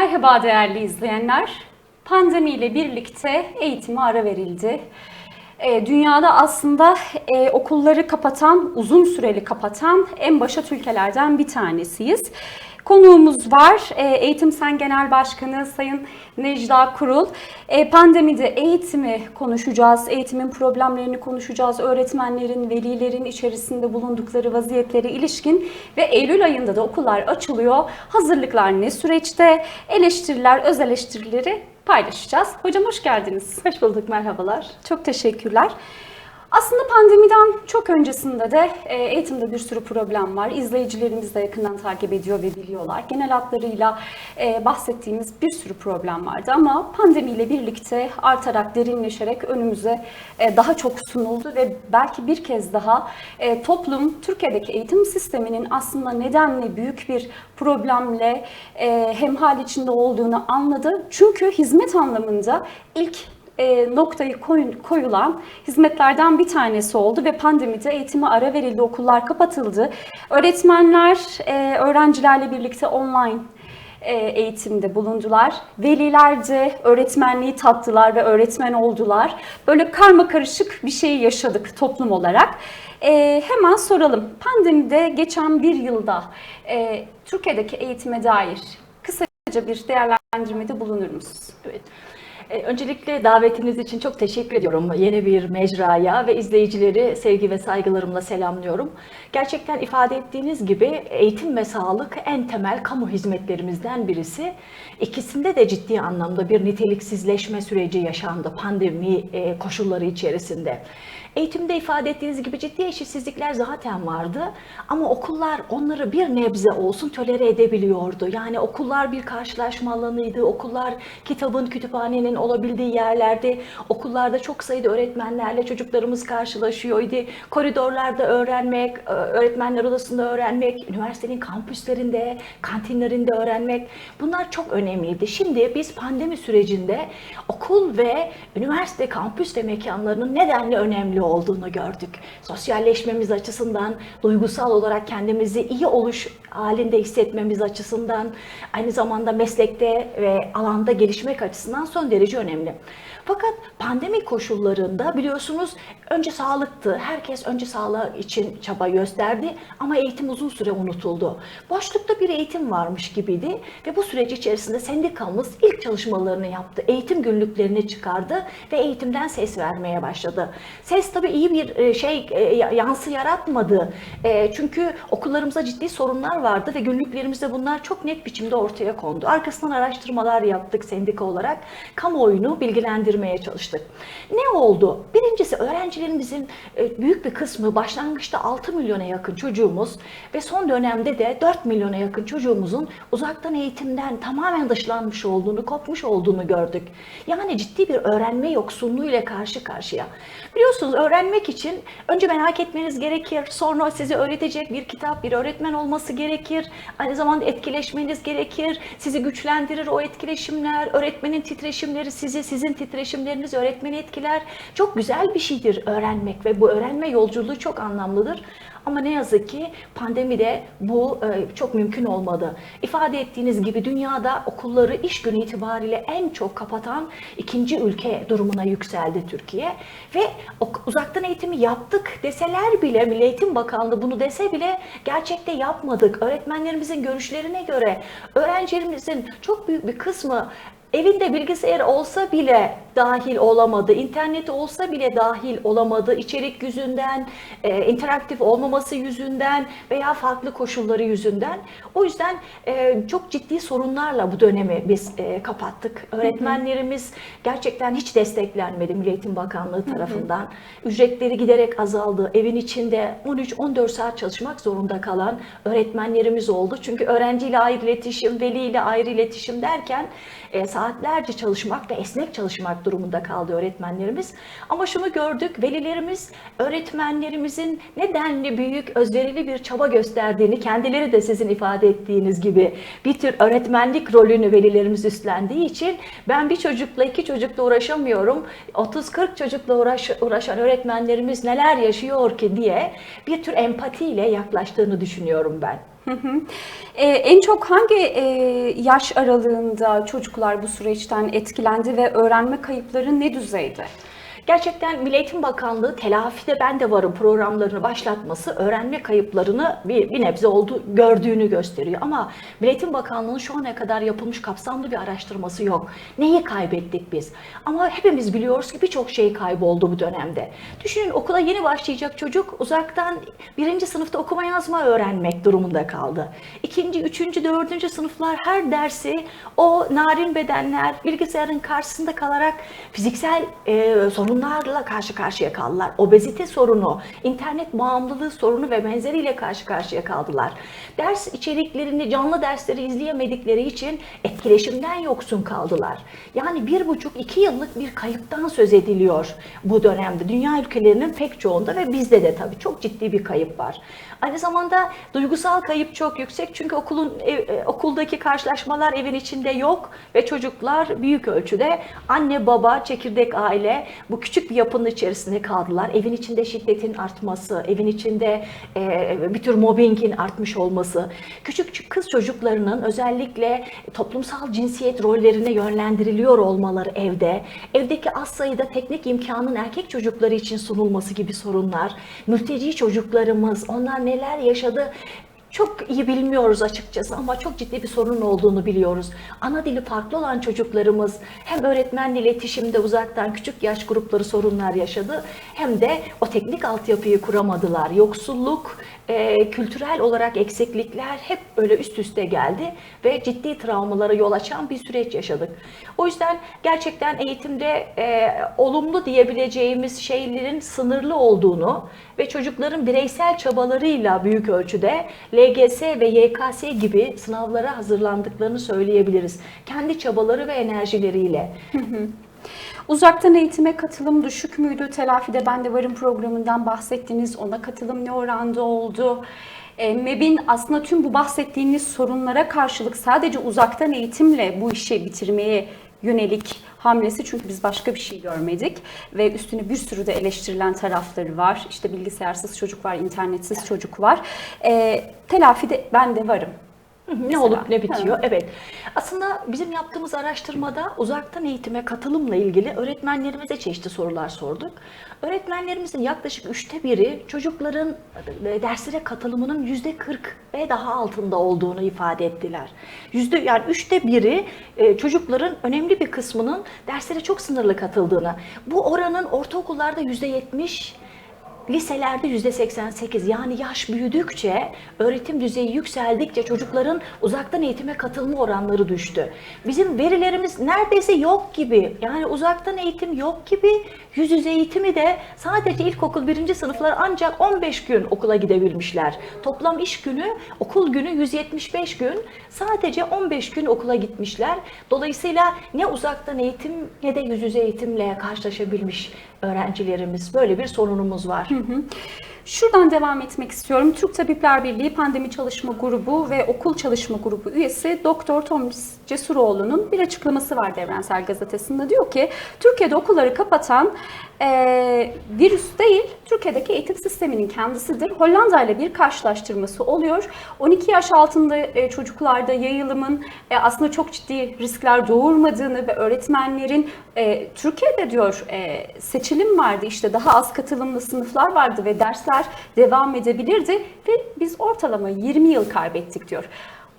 Merhaba değerli izleyenler. Pandemiyle birlikte eğitime ara verildi. E, Dünyada aslında e, okulları kapatan, uzun süreli kapatan en başat ülkelerden bir tanesiyiz. Konuğumuz var. E, Eğitim Sen Genel Başkanı Sayın Necla Kurul. E, Pandemide eğitimi konuşacağız, eğitimin problemlerini konuşacağız, öğretmenlerin, velilerin içerisinde bulundukları vaziyetlere ilişkin ve Eylül ayında da okullar açılıyor. Hazırlıklar ne süreçte, eleştiriler, öz eleştirileri paylaşacağız. Hocam hoş geldiniz. Hoş bulduk, merhabalar. Çok teşekkürler. Aslında pandemiden çok öncesinde de e, eğitimde bir sürü problem var. İzleyicilerimiz de yakından takip ediyor ve biliyorlar. Genel hatlarıyla e, bahsettiğimiz bir sürü problem vardı ama pandemiyle birlikte artarak, derinleşerek önümüze e, daha çok sunuldu ve belki bir kez daha toplum Türkiye'deki eğitim sisteminin aslında nedenle büyük bir problemle hemhal içinde olduğunu anladı. Çünkü hizmet anlamında ilk e, noktayı koyun- koyulan hizmetlerden bir tanesi oldu ve pandemide eğitime ara verildi, okullar kapatıldı. Öğretmenler e, öğrencilerle birlikte online e, eğitimde bulundular. Veliler de öğretmenliği tattılar ve öğretmen oldular. Böyle karma karışık bir şey yaşadık toplum olarak. E, hemen soralım. Pandemide geçen bir yılda e, Türkiye'deki eğitime dair kısaca bir değerlendirmede bulunur musunuz? Evet. Ee, Öncelikle davetiniz için çok teşekkür ediyorum yeni bir mecraya ve izleyicileri sevgi ve saygılarımla selamlıyorum. Gerçekten ifade ettiğiniz gibi eğitim ve sağlık en temel kamu hizmetlerimizden birisi. İkisinde de ciddi anlamda bir niteliksizleşme süreci yaşandı pandemi e, koşulları içerisinde. Eğitimde ifade ettiğiniz gibi ciddi eşitsizlikler zaten vardı ama okullar onları bir nebze olsun tolere edebiliyordu. Yani okullar bir karşılaşma alanıydı, okullar kitabın, kütüphanenin olabildiği yerlerdi. Okullarda çok sayıda öğretmenlerle çocuklarımız karşılaşıyordu. Koridorlarda öğrenmek, e, öğretmenler odasında öğrenmek, üniversitenin kampüslerinde, kantinlerinde öğrenmek bunlar çok önemliydi. Şimdi biz pandemi sürecinde okul ve üniversite kampüs ve mekanlarının nedenle önemli gördük. Sosyalleşmemiz açısından, duygusal olarak kendimizi iyi oluş halinde hissetmemiz açısından, aynı zamanda meslekte ve alanda gelişmek açısından son derece önemli. Fakat pandemi koşullarında biliyorsunuz önce sağlıktı. Herkes önce sağlığı için çaba gösterdi ama eğitim uzun süre unutuldu. Boşlukta bir eğitim varmış gibiydi ve bu süreç içerisinde sendikamız ilk çalışmalarını yaptı. Eğitim günlüklerini çıkardı ve eğitimden ses vermeye başladı. Ses tabii iyi bir e, şey e, yansı yaratmadı. E, Çünkü okullarımızda ciddi sorunlar vardı ve günlüklerimizde bunlar çok net biçimde ortaya kondu. Arkasından araştırmalar yaptık sendika olarak. Kamuoyunu bilgilendirmeye çalıştık. Ne oldu? Birincisi öğrencilerimizin e, büyük bir kısmı başlangıçta 6 milyona yakın çocuğumuz ve son dönemde de 4 milyona yakın çocuğumuzun uzaktan eğitimden tamamen dışlanmış olduğunu, kopmuş olduğunu gördük. Yani ciddi bir öğrenme yoksunluğu ile karşı karşıya. Biliyorsunuz öğrenmek için önce merak etmeniz gerekir. Sonra size öğretecek bir kitap, bir öğretmen olması gerekir. Aynı zamanda etkileşmeniz gerekir. Sizi güçlendirir o etkileşimler. Öğretmenin titreşimleri sizi, sizin titreşimleriniz öğretmeni etkiler. Çok güzel bir şeydir öğrenmek ve bu öğrenme yolculuğu çok anlamlıdır. Ama ne yazık ki pandemide bu e, çok mümkün olmadı. İfade ettiğiniz gibi dünyada okulları iş günü itibariyle en çok kapatan ikinci ülke durumuna yükseldi Türkiye. Ve uzaktan eğitimi yaptık deseler bile, Milli Eğitim Bakanlığı bunu dese bile gerçekte yapmadık. Öğretmenlerimizin görüşlerine göre öğrencilerimizin çok büyük bir kısmı Evinde bilgisayar olsa bile dahil olamadı, internet olsa bile dahil olamadı, içerik yüzünden, e, interaktif olmaması yüzünden veya farklı koşulları yüzünden. O yüzden e, çok ciddi sorunlarla bu dönemi biz e, kapattık. Öğretmenlerimiz gerçekten hiç desteklenmedi Milli Eğitim Bakanlığı tarafından. Ücretleri giderek azaldı. Evin içinde 13-14 saat çalışmak zorunda kalan öğretmenlerimiz oldu. Çünkü öğrenciyle ayrı iletişim, veliyle ayrı iletişim derken e, saatlerce çalışmak ve esnek çalışmak durumunda kaldı öğretmenlerimiz. Ama şunu gördük, velilerimiz öğretmenlerimizin nedenli büyük, özverili bir çaba gösterdiğini, kendileri de sizin ifade ettiğiniz gibi bir tür öğretmenlik rolünü velilerimiz üstlendiği için ben bir çocukla, iki çocukla uğraşamıyorum, 30-40 çocukla uğraş, uğraşan öğretmenlerimiz neler yaşıyor ki diye bir tür empatiyle yaklaştığını düşünüyorum ben. Ee, en çok hangi e, yaş aralığında çocuklar bu süreçten etkilendi ve öğrenme kayıpları ne düzeyde? Gerçekten Milli Eğitim Bakanlığı telafide ben de varım programlarını başlatması öğrenme kayıplarını bir, bir nebze oldu gördüğünü gösteriyor. Ama Milli Eğitim Bakanlığı'nın şu ana kadar yapılmış kapsamlı bir araştırması yok. Neyi kaybettik biz? Ama hepimiz biliyoruz ki birçok şey kayboldu bu dönemde. Düşünün okula yeni başlayacak çocuk uzaktan birinci sınıfta okuma yazma öğrenmek durumunda kaldı. İkinci, üçüncü, dördüncü sınıflar her dersi o narin bedenler bilgisayarın karşısında kalarak fiziksel e, sorunlarla karşı karşıya kaldılar. Obezite sorunu, internet bağımlılığı sorunu ve benzeriyle karşı karşıya kaldılar. Ders içeriklerini, canlı dersleri izleyemedikleri için etkileşimden yoksun kaldılar. Yani bir buçuk, iki yıllık bir kayıptan söz ediliyor bu dönemde. Dünya ülkelerinin pek çoğunda ve bizde de tabii çok ciddi bir kayıp var. Aynı zamanda duygusal kayıp çok yüksek çünkü okulun ev- e, okuldaki karşılaşmalar evin içinde yok ve çocuklar büyük ölçüde anne baba çekirdek aile bu küçük bir yapının içerisinde kaldılar. Evin içinde şiddetin artması, evin içinde e, bir tür mobbingin artmış olması, küçük kız çocuklarının özellikle toplumsal cinsiyet rollerine yönlendiriliyor olmaları evde, evdeki az sayıda teknik imkanın erkek çocukları için sunulması gibi sorunlar, mülteci çocuklarımız, onlar neler yaşadı çok iyi bilmiyoruz açıkçası ama çok ciddi bir sorun olduğunu biliyoruz. Ana dili farklı olan çocuklarımız hem öğretmenle iletişimde uzaktan küçük yaş grupları sorunlar yaşadı hem de o teknik altyapıyı kuramadılar. Yoksulluk, e, kültürel olarak eksiklikler hep böyle üst üste geldi ve ciddi travmalara yol açan bir süreç yaşadık. O yüzden gerçekten eğitimde e, olumlu diyebileceğimiz şeylerin sınırlı olduğunu ve çocukların bireysel çabalarıyla büyük ölçüde LGS ve YKS gibi sınavlara hazırlandıklarını söyleyebiliriz. Kendi çabaları ve enerjileriyle. Uzaktan eğitime katılım düşük müydü? Telafide Ben de Varım programından bahsettiniz. Ona katılım ne oranda oldu? E, MEB'in aslında tüm bu bahsettiğiniz sorunlara karşılık sadece uzaktan eğitimle bu işi bitirmeye yönelik hamlesi çünkü biz başka bir şey görmedik ve üstüne bir sürü de eleştirilen tarafları var. İşte bilgisayarsız çocuk var, internetsiz çocuk var. E, telafide ben de varım. Ne olup ne bitiyor? Ha. Evet. Aslında bizim yaptığımız araştırmada uzaktan eğitime katılımla ilgili öğretmenlerimize çeşitli sorular sorduk. Öğretmenlerimizin yaklaşık üçte biri çocukların e, derslere katılımının yüzde 40 ve daha altında olduğunu ifade ettiler. Yüzde yani üçte biri e, çocukların önemli bir kısmının derslere çok sınırlı katıldığını. Bu oranın ortaokullarda yüzde 70 Liselerde yüzde 88 yani yaş büyüdükçe, öğretim düzeyi yükseldikçe çocukların uzaktan eğitime katılma oranları düştü. Bizim verilerimiz neredeyse yok gibi. Yani uzaktan eğitim yok gibi. Yüz yüze eğitimi de sadece ilkokul birinci sınıflar ancak 15 gün okula gidebilmişler. Toplam iş günü, okul günü 175 gün. Sadece 15 gün okula gitmişler. Dolayısıyla ne uzaktan eğitim ne de yüz yüze eğitimle karşılaşabilmiş öğrencilerimiz. Böyle bir sorunumuz var. Şuradan devam etmek istiyorum. Türk Tabipler Birliği Pandemi Çalışma Grubu ve Okul Çalışma Grubu üyesi Doktor Tomis Cesuroğlu'nun bir açıklaması var Evrensel Gazetesi'nde. Diyor ki Türkiye'de okulları kapatan eee, virüs değil, Türkiye'deki eğitim sisteminin kendisidir. Hollanda ile bir karşılaştırması oluyor. 12 yaş altında e, çocuklarda yayılımın e, aslında çok ciddi riskler doğurmadığını ve öğretmenlerin e, Türkiye'de diyor e, seçilim vardı işte daha az katılımlı sınıflar vardı ve dersler devam edebilirdi ve biz ortalama 20 yıl kaybettik diyor.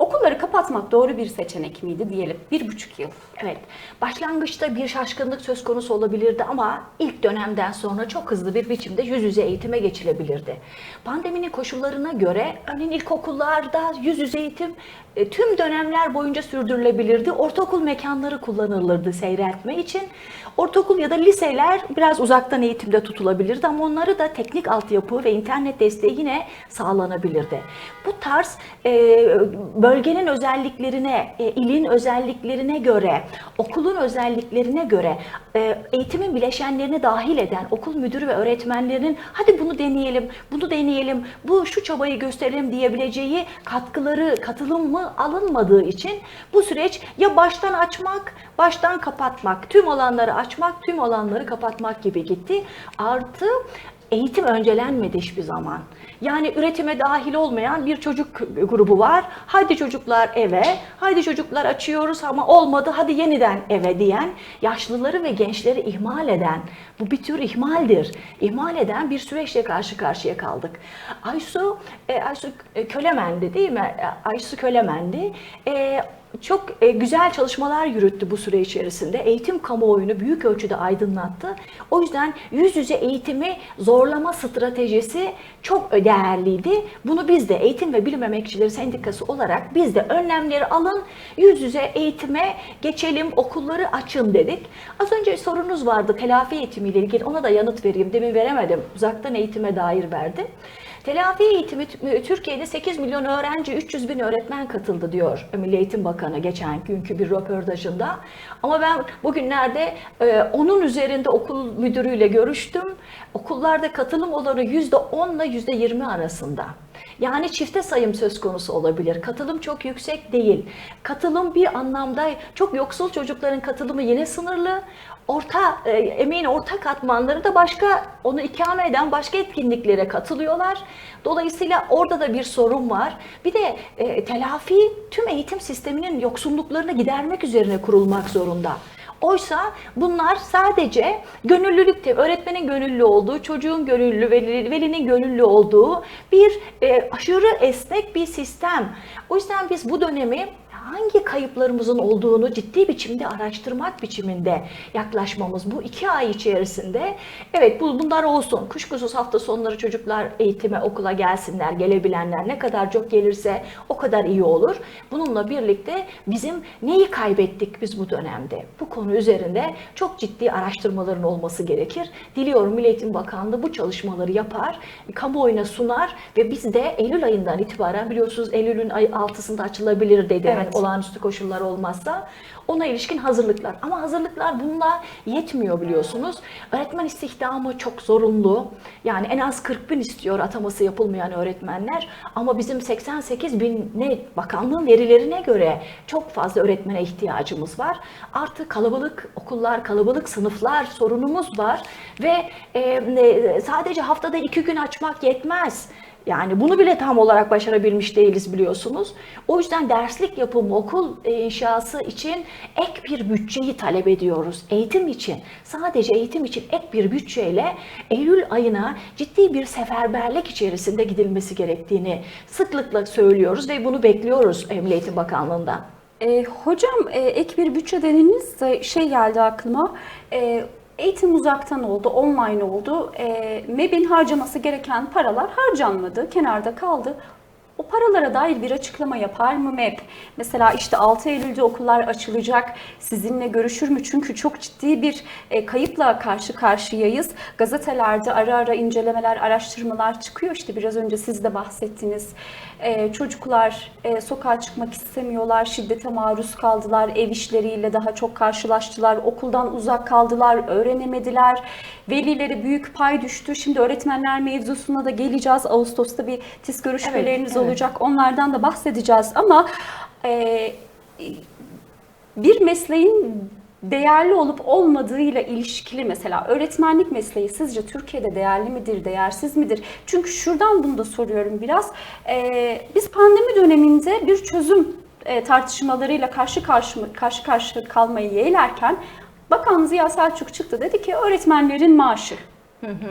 Okulları kapatmak doğru bir seçenek miydi diyelim bir buçuk yıl. Evet, başlangıçta bir şaşkınlık söz konusu olabilirdi ama ilk dönemden sonra çok hızlı bir biçimde yüz yüze eğitime geçilebilirdi. Pandeminin koşullarına göre örneğin ilkokullarda yüz yüze eğitim e, tüm dönemler boyunca sürdürülebilirdi. Ortaokul mekanları kullanılırdı seyreltme için. Ortaokul ya da liseler biraz uzaktan eğitimde tutulabilirdi ama onları da teknik altyapı ve internet desteği yine sağlanabilirdi. Bu tarz e, bölgenin özelliklerine, e, ilin özelliklerine göre, okulun özelliklerine göre e, eğitimin bileşenlerini dahil eden okul müdürü ve öğretmenlerinin hadi bunu deneyelim, bunu deneyelim, bu şu çabayı gösterelim diyebileceği katkıları, katılımı alınmadığı için bu süreç ya baştan açmak, baştan kapatmak, tüm alanları açmak, tüm alanları kapatmak gibi gitti. Artı eğitim öncelenmedi hiçbir zaman. Yani üretime dahil olmayan bir çocuk grubu var. Hadi çocuklar eve, hadi çocuklar açıyoruz ama olmadı hadi yeniden eve diyen, yaşlıları ve gençleri ihmal eden, bu bir tür ihmaldir. İhmal eden bir süreçle karşı karşıya kaldık. Aysu, e, Aysu Kölemen'di değil mi? E, Aysu Kölemen'di. E, çok e, güzel çalışmalar yürüttü bu süre içerisinde. Eğitim kamuoyunu büyük ölçüde aydınlattı. O yüzden yüz yüze eğitimi zorlama stratejisi çok değerliydi. Bunu biz de Eğitim ve Bilim Emekçileri Sendikası olarak biz de önlemleri alın, yüz yüze eğitime geçelim, okulları açın dedik. Az önce sorunuz vardı telafi eğitimiyle ilgili ona da yanıt vereyim. Demin veremedim. Uzaktan eğitime dair verdim. Telafi eğitimi Türkiye'de 8 milyon öğrenci, 300 bin öğretmen katıldı diyor Milli Eğitim Bakanı geçen günkü bir röportajında. Ama ben bugünlerde e, onun üzerinde okul müdürüyle görüştüm. Okullarda katılım oranı %10 ile %20 arasında. Yani çifte sayım söz konusu olabilir. Katılım çok yüksek değil. Katılım bir anlamda çok yoksul çocukların katılımı yine sınırlı. Orta e, emeğin orta katmanları da başka onu ikame eden başka etkinliklere katılıyorlar. Dolayısıyla orada da bir sorun var. Bir de e, telafi tüm eğitim sisteminin yoksulluklarını gidermek üzerine kurulmak zorunda. Oysa bunlar sadece gönüllülükte, öğretmenin gönüllü olduğu, çocuğun gönüllü, veli, velinin gönüllü olduğu bir e, aşırı esnek bir sistem. O yüzden biz bu dönemi hangi kayıplarımızın olduğunu ciddi biçimde araştırmak biçiminde yaklaşmamız bu iki ay içerisinde evet bu bunlar olsun kuşkusuz hafta sonları çocuklar eğitime okula gelsinler gelebilenler ne kadar çok gelirse o kadar iyi olur. Bununla birlikte bizim neyi kaybettik biz bu dönemde? Bu konu üzerinde çok ciddi araştırmaların olması gerekir. Diliyorum Milli Eğitim Bakanlığı bu çalışmaları yapar kamuoyuna sunar ve biz de Eylül ayından itibaren biliyorsunuz Eylül'ün ay 6'sında açılabilir dedi. Evet. Hani olağanüstü koşullar olmazsa ona ilişkin hazırlıklar. Ama hazırlıklar bununla yetmiyor biliyorsunuz. Öğretmen istihdamı çok zorunlu. Yani en az 40 bin istiyor ataması yapılmayan öğretmenler. Ama bizim 88 bin ne bakanlığın verilerine göre çok fazla öğretmene ihtiyacımız var. Artı kalabalık okullar, kalabalık sınıflar sorunumuz var. Ve e, sadece haftada iki gün açmak yetmez. Yani bunu bile tam olarak başarabilmiş değiliz biliyorsunuz. O yüzden derslik yapımı okul e, inşası için ek bir bütçeyi talep ediyoruz. Eğitim için, sadece eğitim için ek bir bütçeyle Eylül ayına ciddi bir seferberlik içerisinde gidilmesi gerektiğini sıklıkla söylüyoruz ve bunu bekliyoruz Milli Eğitim Bakanlığı'ndan. E, hocam e, ek bir bütçe dediniz de şey geldi aklıma. E, eğitim uzaktan oldu, online oldu. E, MEB'in harcaması gereken paralar harcanmadı, kenarda kaldı. O paralara dair bir açıklama yapar mı MEB? Mesela işte 6 Eylül'de okullar açılacak. Sizinle görüşür mü? Çünkü çok ciddi bir e, kayıpla karşı karşıyayız. Gazetelerde ara ara incelemeler, araştırmalar çıkıyor. İşte biraz önce siz de bahsettiniz. E, çocuklar e, sokağa çıkmak istemiyorlar, şiddete maruz kaldılar, ev işleriyle daha çok karşılaştılar, okuldan uzak kaldılar, öğrenemediler. Velileri büyük pay düştü. Şimdi öğretmenler mevzusuna da geleceğiz. Ağustos'ta bir TİS görüşmeleriniz evet. olacak. Onlardan da bahsedeceğiz ama e, bir mesleğin değerli olup olmadığıyla ilişkili mesela öğretmenlik mesleği sizce Türkiye'de değerli midir, değersiz midir? Çünkü şuradan bunu da soruyorum biraz. Ee, biz pandemi döneminde bir çözüm e, tartışmalarıyla karşı karşı karşı karşı kalmayı yeğlerken Bakan Ziya Selçuk çıktı dedi ki öğretmenlerin maaşı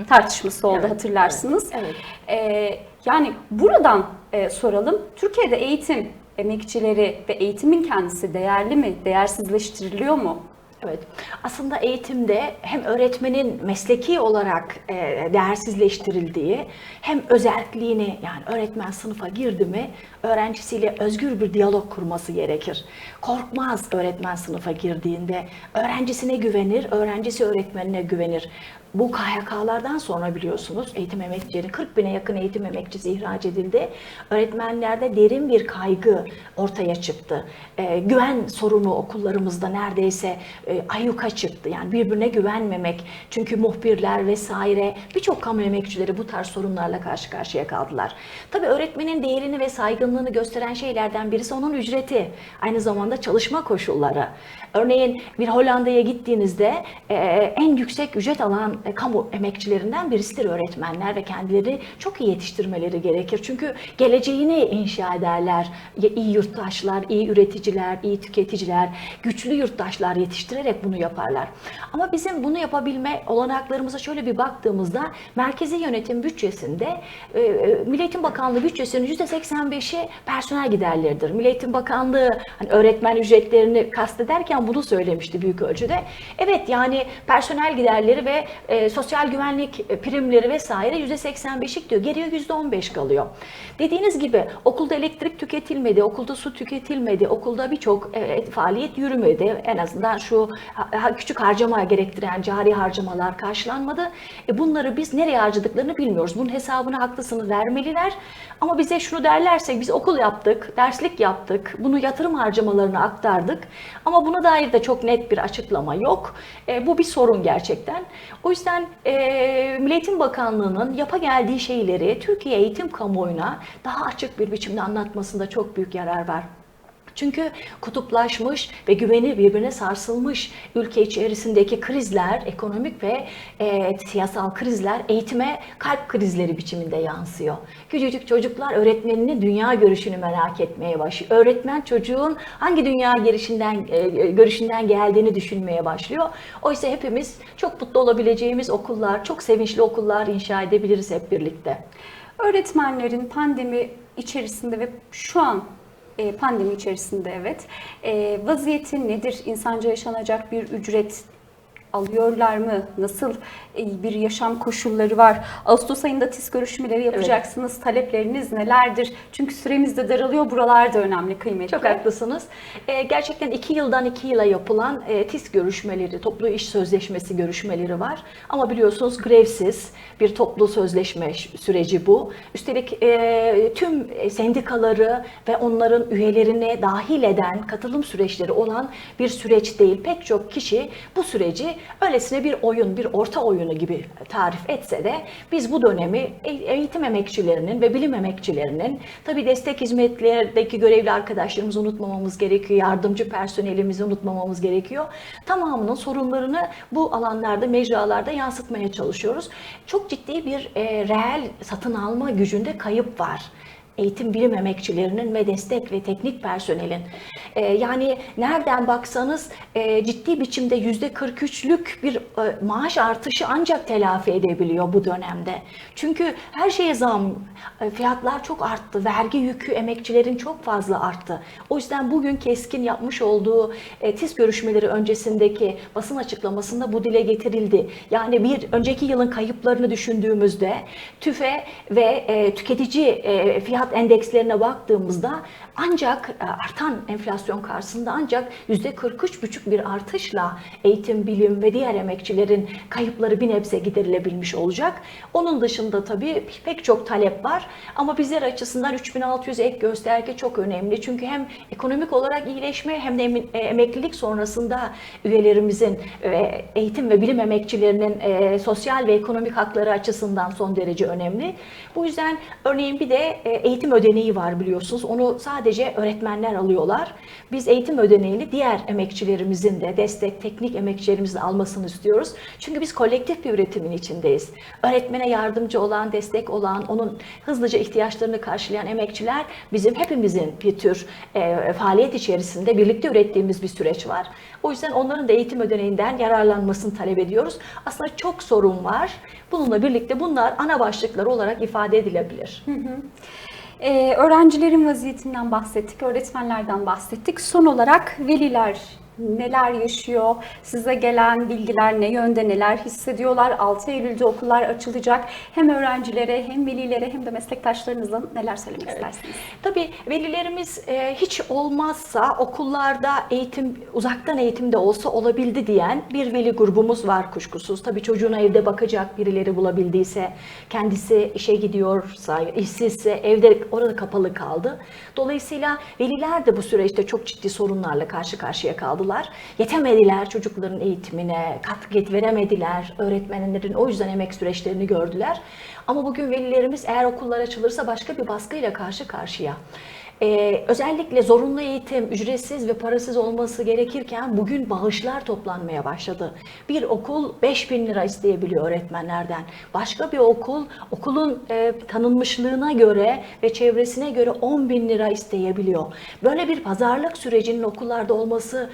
tartışması oldu Evet, hatırlarsınız. evet, Ee, yani buradan e, soralım. Türkiye'de eğitim emekçileri ve eğitimin kendisi değerli mi, değersizleştiriliyor mu? Evet. Aslında eğitimde hem öğretmenin mesleki olarak e, değersizleştirildiği hem özelliğini yani öğretmen sınıfa girdi mi öğrencisiyle özgür bir diyalog kurması gerekir. Korkmaz öğretmen sınıfa girdiğinde. Öğrencisine güvenir, öğrencisi öğretmenine güvenir. Bu KHK'lardan sonra biliyorsunuz eğitim emekçileri 40 bine yakın eğitim emekçisi ihraç edildi. Öğretmenlerde derin bir kaygı ortaya çıktı. Ee, güven sorunu okullarımızda neredeyse e, ayyuka çıktı. Yani birbirine güvenmemek. Çünkü muhbirler vesaire birçok kamu emekçileri bu tarz sorunlarla karşı karşıya kaldılar. Tabii öğretmenin değerini ve saygınlığını gösteren şeylerden birisi onun ücreti. Aynı zamanda çalışma koşulları. Örneğin bir Hollanda'ya gittiğinizde e, en yüksek ücret alan e, kamu emekçilerinden birisidir öğretmenler ve kendileri çok iyi yetiştirmeleri gerekir. Çünkü geleceğini inşa ederler. İyi yurttaşlar, iyi üreticiler, iyi tüketiciler, güçlü yurttaşlar yetiştirerek bunu yaparlar. Ama bizim bunu yapabilme olanaklarımıza şöyle bir baktığımızda merkezi yönetim bütçesinde e, e, Bakanlığı bütçesinin %85'i personel giderleridir. Milli Eğitim Bakanlığı hani öğretmen ücretlerini kastederken bunu söylemişti büyük ölçüde. Evet yani personel giderleri ve e, sosyal güvenlik e, primleri vesaire %85'lik diyor. Geriye %15 kalıyor. Dediğiniz gibi okulda elektrik tüketilmedi, okulda su tüketilmedi, okulda birçok e, faaliyet yürümedi. En azından şu ha- küçük harcama gerektiren cari harcamalar karşılanmadı. E, bunları biz nereye harcadıklarını bilmiyoruz. Bunun hesabını haklısını vermeliler. Ama bize şunu derlerse biz okul yaptık, derslik yaptık, bunu yatırım harcamalarına aktardık. Ama buna dair de çok net bir açıklama yok. E, bu bir sorun gerçekten. O yüzden e, Milli Eğitim Bakanlığı'nın yapa geldiği şeyleri Türkiye eğitim kamuoyuna daha açık bir biçimde anlatmasında çok büyük yarar var. Çünkü kutuplaşmış ve güveni birbirine sarsılmış ülke içerisindeki krizler, ekonomik ve e, siyasal krizler eğitime kalp krizleri biçiminde yansıyor. Küçücük çocuklar öğretmeninin dünya görüşünü merak etmeye başlıyor. Öğretmen çocuğun hangi dünya görüşünden, e, görüşünden geldiğini düşünmeye başlıyor. Oysa hepimiz çok mutlu olabileceğimiz okullar, çok sevinçli okullar inşa edebiliriz hep birlikte. Öğretmenlerin pandemi içerisinde ve şu an pandemi içerisinde evet e, vaziyeti nedir? İnsanca yaşanacak bir ücret alıyorlar mı? Nasıl e, bir yaşam koşulları var? Ağustos ayında TİS görüşmeleri yapacaksınız. Talepleriniz nelerdir? Çünkü süremiz de daralıyor. Buralar da önemli, kıymetli. Çok haklısınız. Ee, gerçekten iki yıldan iki yıla yapılan e, TİS görüşmeleri, toplu iş sözleşmesi görüşmeleri var. Ama biliyorsunuz grevsiz bir toplu sözleşme süreci bu. Üstelik e, tüm sendikaları ve onların üyelerine dahil eden katılım süreçleri olan bir süreç değil. Pek çok kişi bu süreci öylesine bir oyun, bir orta oyunu gibi tarif etse de biz bu dönemi e- eğitim emekçilerinin ve bilim emekçilerinin tabii destek hizmetlerdeki görevli arkadaşlarımızı unutmamamız gerekiyor, yardımcı personelimizi unutmamamız gerekiyor. Tamamının sorunlarını bu alanlarda, mecralarda yansıtmaya çalışıyoruz. Çok ciddi bir e, reel satın alma gücünde kayıp var eğitim bilim emekçilerinin ve destek ve teknik personelin. Ee, yani nereden baksanız e, ciddi biçimde yüzde 43'lük bir e, maaş artışı ancak telafi edebiliyor bu dönemde. Çünkü her şeye zam, e, fiyatlar çok arttı, vergi yükü emekçilerin çok fazla arttı. O yüzden bugün keskin yapmış olduğu e, TİS görüşmeleri öncesindeki basın açıklamasında bu dile getirildi. Yani bir önceki yılın kayıplarını düşündüğümüzde tüfe ve e, tüketici e, fiyat endekslerine baktığımızda ancak e, artan enflasyon karşısında ancak %43,5 bir artışla eğitim, bilim ve diğer emekçilerin kayıpları bir nebze giderilebilmiş olacak. Onun dışında tabii pek çok talep var ama bizler açısından 3600 ek gösterge çok önemli. Çünkü hem ekonomik olarak iyileşme hem de e, emeklilik sonrasında üyelerimizin ve eğitim ve bilim emekçilerinin e, sosyal ve ekonomik hakları açısından son derece önemli. Bu yüzden örneğin bir de e, eğitim ödeneği var biliyorsunuz. Onu sadece öğretmenler alıyorlar. Biz eğitim ödeneğini diğer emekçilerimizin de destek, teknik emekçilerimizin almasını istiyoruz. Çünkü biz kolektif bir üretimin içindeyiz. Öğretmene yardımcı olan, destek olan, onun hızlıca ihtiyaçlarını karşılayan emekçiler bizim hepimizin bir tür e, faaliyet içerisinde birlikte ürettiğimiz bir süreç var. O yüzden onların da eğitim ödeneğinden yararlanmasını talep ediyoruz. Aslında çok sorun var. Bununla birlikte bunlar ana başlıklar olarak ifade edilebilir. Ee, öğrencilerin vaziyetinden bahsettik, öğretmenlerden bahsettik. Son olarak veliler neler yaşıyor? Size gelen bilgiler ne yönde, neler hissediyorlar? 6 Eylül'de okullar açılacak. Hem öğrencilere hem velilere hem de meslektaşlarınızla neler söylemek istersiniz? Tabii velilerimiz e, hiç olmazsa okullarda eğitim, uzaktan eğitimde olsa olabildi diyen bir veli grubumuz var kuşkusuz. Tabii çocuğuna evde bakacak birileri bulabildiyse, kendisi işe gidiyorsa, işsizse evde orada kapalı kaldı. Dolayısıyla veliler de bu süreçte çok ciddi sorunlarla karşı karşıya kaldılar. Çalıştılar. Yetemediler çocukların eğitimine, katkı veremediler. Öğretmenlerin o yüzden emek süreçlerini gördüler. Ama bugün velilerimiz eğer okullar açılırsa başka bir baskıyla karşı karşıya. Ee, özellikle zorunlu eğitim ücretsiz ve parasız olması gerekirken bugün bağışlar toplanmaya başladı. Bir okul 5000 lira isteyebiliyor öğretmenlerden. Başka bir okul okulun e, tanınmışlığına göre ve çevresine göre 10 bin lira isteyebiliyor. Böyle bir pazarlık sürecinin okullarda olması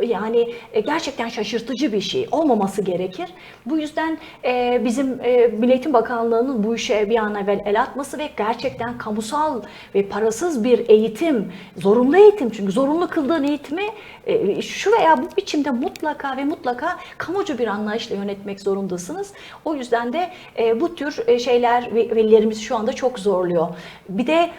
yani e, gerçekten şaşırtıcı bir şey. Olmaması gerekir. Bu yüzden e, bizim e, Milli Eğitim Bakanlığı'nın bu işe bir an evvel el atması ve gerçekten kamusal ve parasız bir eğitim, zorunlu eğitim çünkü zorunlu kıldığın eğitimi şu veya bu biçimde mutlaka ve mutlaka kamucu bir anlayışla yönetmek zorundasınız. O yüzden de bu tür şeyler ve- velilerimiz şu anda çok zorluyor. Bir de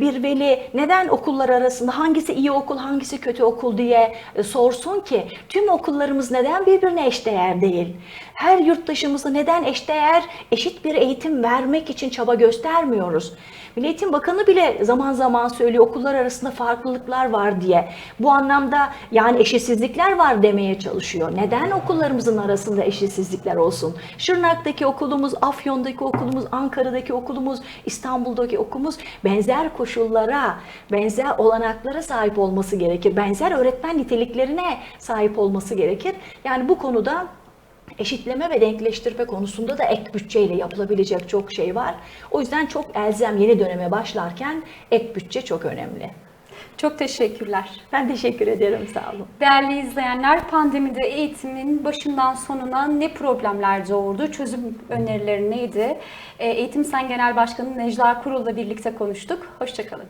bir veli neden okullar arasında hangisi iyi okul, hangisi kötü okul diye e, sorsun ki tüm okullarımız neden birbirine eşdeğer değil? Her yurttaşımıza neden eşdeğer, eşit bir eğitim vermek için çaba göstermiyoruz? Milli Eğitim Bakanı bile zaman zaman söylüyor okullar arasında farklılıklar var diye. Bu anlamda yani eşitsizlikler var demeye çalışıyor. Neden okullarımızın arasında eşitsizlikler olsun? Şırnak'taki okulumuz, Afyon'daki okulumuz, Ankara'daki okulumuz, İstanbul'daki okulumuz benzer koşullara, benzer olanaklara sahip olması gerekir. Benzer öğretmen niteliklerine sahip olması gerekir. Yani bu konuda eşitleme ve denkleştirme konusunda da ek bütçeyle yapılabilecek çok şey var. O yüzden çok elzem yeni döneme başlarken ek bütçe çok önemli. Çok teşekkürler. Ben teşekkür ederim, sağ olun. Değerli izleyenler, pandemide eğitimin başından sonuna ne problemler doğurdu, çözüm önerileri neydi? E, Eğitim Sen Genel Başkanı Necla Kurul'la birlikte konuştuk. Hoşçakalın.